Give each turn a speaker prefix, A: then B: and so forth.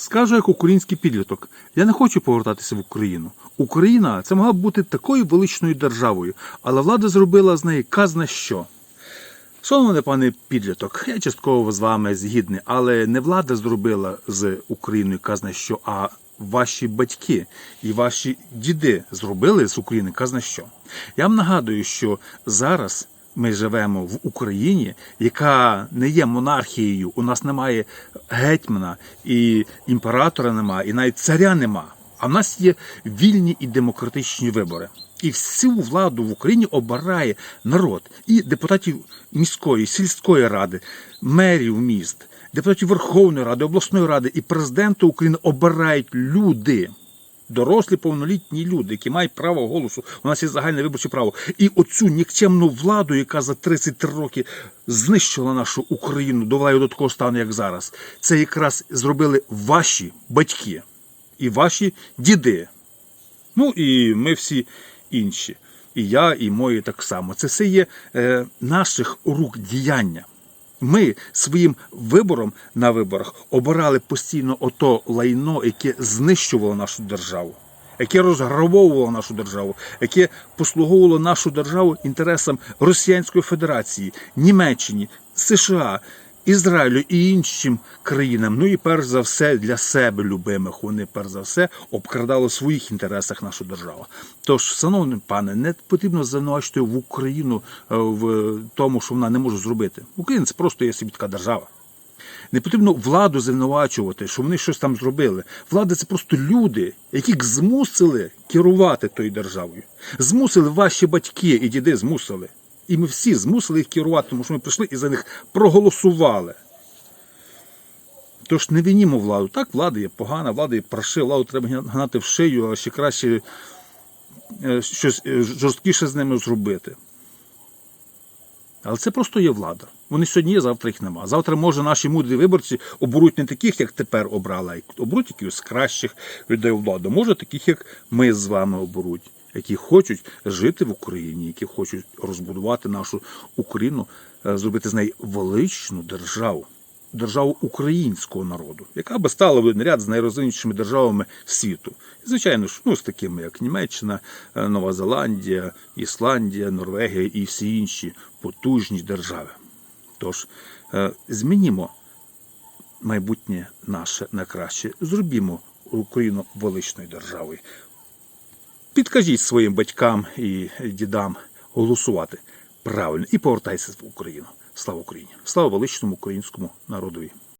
A: Скажу як український підліток, я не хочу повертатися в Україну. Україна це могла б бути такою величною державою, але влада зробила з неї казна що. Шановний пане підліток, я частково з вами згідний, але не влада зробила з Україною казна що, а ваші батьки і ваші діди зробили з України казна що. Я вам нагадую, що зараз ми живемо в Україні, яка не є монархією. У нас немає гетьмана і імператора немає, і навіть царя нема. А в нас є вільні і демократичні вибори. І всю владу в Україні обирає народ і депутатів міської, сільської ради, мерів міст, депутатів Верховної Ради, обласної ради і президента України обирають люди. Дорослі повнолітні люди, які мають право голосу, у нас є загальне виборче право. І оцю нікчемну владу, яка за 33 роки знищила нашу Україну, довела її до такого стану, як зараз, це якраз зробили ваші батьки і ваші діди. Ну і ми всі інші. І я, і мої так само. Це все є е, наших рук діяння. Ми своїм вибором на виборах обирали постійно ото лайно, яке знищувало нашу державу, яке розграбовувало нашу державу, яке послуговувало нашу державу інтересам Росіянської Федерації, Німеччині, США, Ізраїлю і іншим країнам. Ну і перш за все для себе любимих. Вони перш за все обкрадали в своїх інтересах нашу державу. Тож, шановний пане, не потрібно звинувачити в Україну е, в тому, що вона не може зробити. Україна просто є собі така держава. Не потрібно владу звинувачувати, що вони щось там зробили. Влада це просто люди, яких змусили керувати тою державою. Змусили ваші батьки і діди змусили. І ми всі змусили їх керувати, тому що ми прийшли і за них проголосували. Тож не винімо владу. Так, влада є погана, влада є паршива, владу треба гнати в шию, а ще краще е, щось е, жорсткіше з ними зробити. Але це просто є влада. Вони сьогодні є, завтра їх нема. Завтра, може, наші мудрі виборці оберуть не таких, як тепер обрали, а оберуть якихось кращих людей владу. Може, таких, як ми з вами оберуть, які хочуть жити в Україні, які хочуть розбудувати нашу Україну, е, зробити з неї величну державу, державу українського народу, яка би стала в один ряд з найрозвинутішими державами світу. Звичайно ж, ну, з такими, як Німеччина, е, Нова Зеландія, Ісландія, Норвегія і всі інші потужні держави. Тож е, змінімо майбутнє наше на краще, зробімо Україну величною державою. Підкажіть своїм батькам і дідам голосувати правильно і повертайтеся в Україну. Слава Україні! Слава величному українському народові!